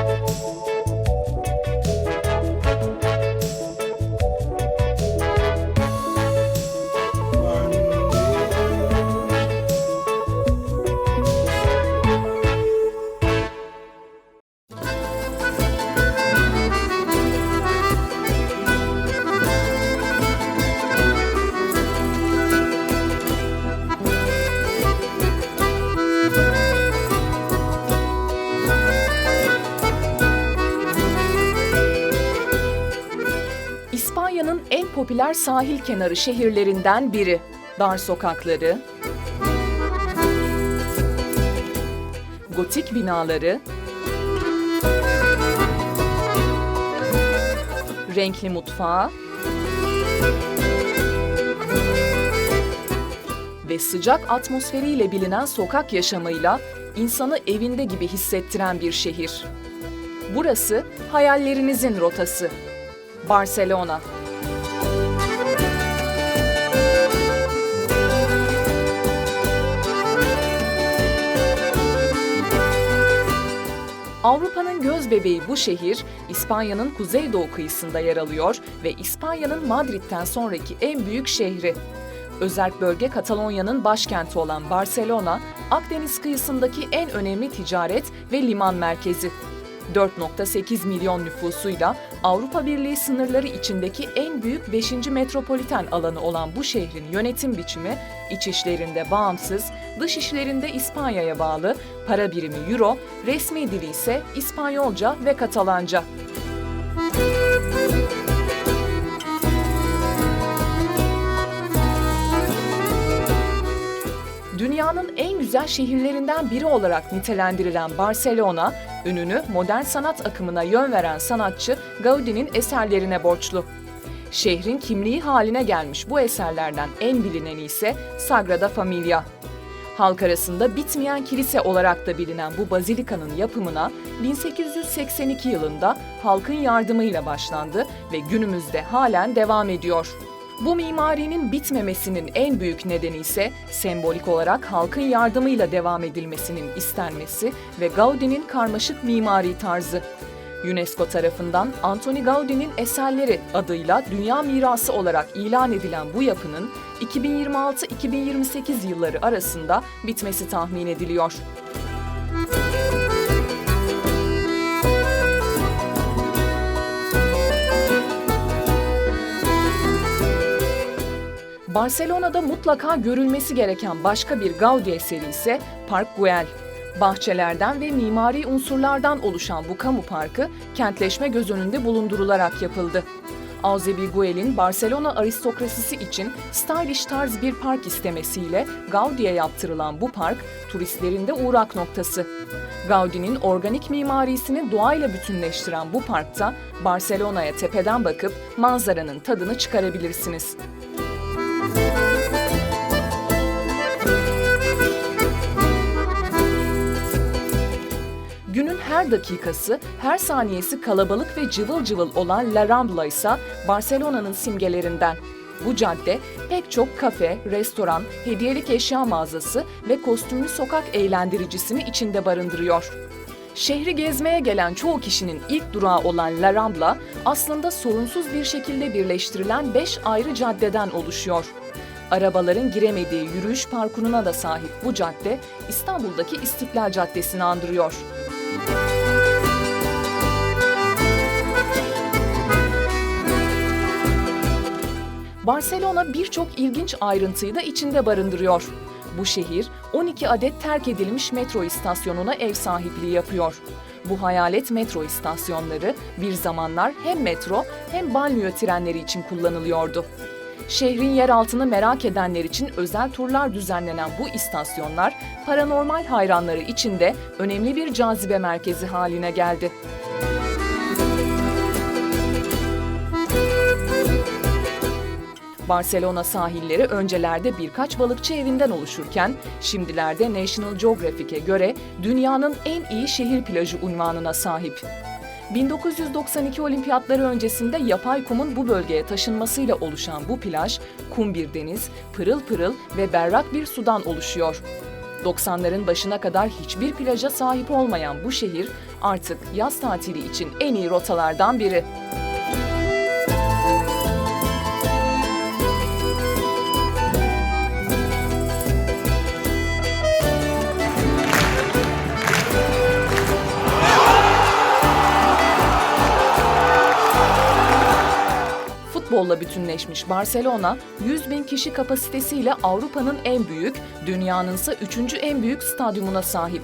İspanya'nın popüler sahil kenarı şehirlerinden biri. Dar sokakları, gotik binaları, renkli mutfağı ve sıcak atmosferiyle bilinen sokak yaşamıyla insanı evinde gibi hissettiren bir şehir. Burası hayallerinizin rotası. Barcelona. Avrupa'nın göz bebeği bu şehir, İspanya'nın kuzeydoğu kıyısında yer alıyor ve İspanya'nın Madrid'den sonraki en büyük şehri. Özerk bölge Katalonya'nın başkenti olan Barcelona, Akdeniz kıyısındaki en önemli ticaret ve liman merkezi. 4.8 milyon nüfusuyla Avrupa Birliği sınırları içindeki en büyük 5. metropoliten alanı olan bu şehrin yönetim biçimi iç işlerinde bağımsız, dış işlerinde İspanya'ya bağlı, para birimi euro, resmi dili ise İspanyolca ve Katalanca. Dünyanın en güzel şehirlerinden biri olarak nitelendirilen Barcelona, ününü modern sanat akımına yön veren sanatçı Gaudi'nin eserlerine borçlu. Şehrin kimliği haline gelmiş bu eserlerden en bilineni ise Sagrada Familia. Halk arasında bitmeyen kilise olarak da bilinen bu bazilikanın yapımına 1882 yılında halkın yardımıyla başlandı ve günümüzde halen devam ediyor. Bu mimarinin bitmemesinin en büyük nedeni ise sembolik olarak halkın yardımıyla devam edilmesinin istenmesi ve Gaudi'nin karmaşık mimari tarzı. UNESCO tarafından Antoni Gaudi'nin eserleri adıyla dünya mirası olarak ilan edilen bu yapının 2026-2028 yılları arasında bitmesi tahmin ediliyor. Barcelona'da mutlaka görülmesi gereken başka bir Gaudi eseri ise Park Güell. Bahçelerden ve mimari unsurlardan oluşan bu kamu parkı kentleşme göz önünde bulundurularak yapıldı. Auzebi Güell'in Barcelona aristokrasisi için stylish tarz bir park istemesiyle Gaudi'ye yaptırılan bu park turistlerin de uğrak noktası. Gaudi'nin organik mimarisini doğayla bütünleştiren bu parkta Barcelona'ya tepeden bakıp manzaranın tadını çıkarabilirsiniz. Günün her dakikası, her saniyesi kalabalık ve cıvıl cıvıl olan La Rambla ise Barcelona'nın simgelerinden. Bu cadde pek çok kafe, restoran, hediyelik eşya mağazası ve kostümlü sokak eğlendiricisini içinde barındırıyor. Şehri gezmeye gelen çoğu kişinin ilk durağı olan La Rambla aslında sorunsuz bir şekilde birleştirilen 5 ayrı caddeden oluşuyor. Arabaların giremediği yürüyüş parkuruna da sahip bu cadde İstanbul'daki İstiklal Caddesi'ni andırıyor. Barcelona birçok ilginç ayrıntıyı da içinde barındırıyor. Bu şehir 12 adet terk edilmiş metro istasyonuna ev sahipliği yapıyor. Bu hayalet metro istasyonları bir zamanlar hem metro hem banliyö trenleri için kullanılıyordu. Şehrin yeraltını merak edenler için özel turlar düzenlenen bu istasyonlar paranormal hayranları için de önemli bir cazibe merkezi haline geldi. Barcelona sahilleri öncelerde birkaç balıkçı evinden oluşurken şimdilerde National Geographic'e göre dünyanın en iyi şehir plajı unvanına sahip. 1992 olimpiyatları öncesinde yapay kumun bu bölgeye taşınmasıyla oluşan bu plaj, kum bir deniz, pırıl pırıl ve berrak bir sudan oluşuyor. 90'ların başına kadar hiçbir plaja sahip olmayan bu şehir artık yaz tatili için en iyi rotalardan biri. Futbolla bütünleşmiş Barcelona, 100 bin kişi kapasitesiyle Avrupa'nın en büyük, dünyanın ise üçüncü en büyük stadyumuna sahip.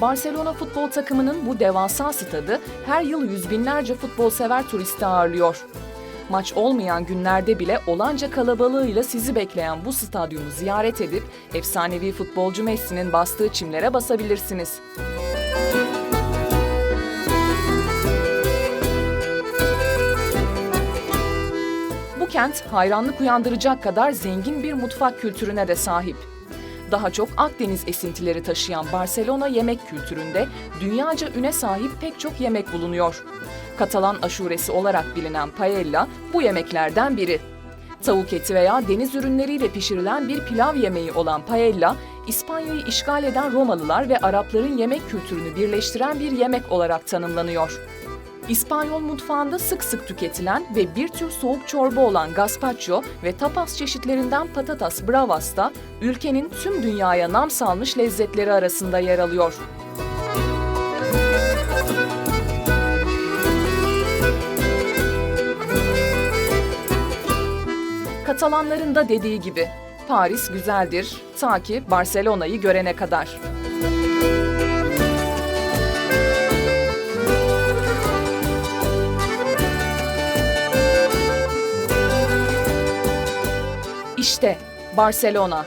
Barcelona futbol takımının bu devasa stadı her yıl yüz binlerce futbol sever turisti ağırlıyor. Maç olmayan günlerde bile olanca kalabalığıyla sizi bekleyen bu stadyumu ziyaret edip efsanevi futbolcu Messi'nin bastığı çimlere basabilirsiniz. Bu kent hayranlık uyandıracak kadar zengin bir mutfak kültürüne de sahip. Daha çok Akdeniz esintileri taşıyan Barcelona yemek kültüründe dünyaca üne sahip pek çok yemek bulunuyor. Katalan aşuresi olarak bilinen paella bu yemeklerden biri. Tavuk eti veya deniz ürünleriyle pişirilen bir pilav yemeği olan paella, İspanya'yı işgal eden Romalılar ve Arapların yemek kültürünü birleştiren bir yemek olarak tanımlanıyor. İspanyol mutfağında sık sık tüketilen ve bir tür soğuk çorba olan gazpacho ve tapas çeşitlerinden patatas bravas da ülkenin tüm dünyaya nam salmış lezzetleri arasında yer alıyor. Katalanların da dediği gibi Paris güzeldir ta ki Barcelona'yı görene kadar. İşte Barcelona.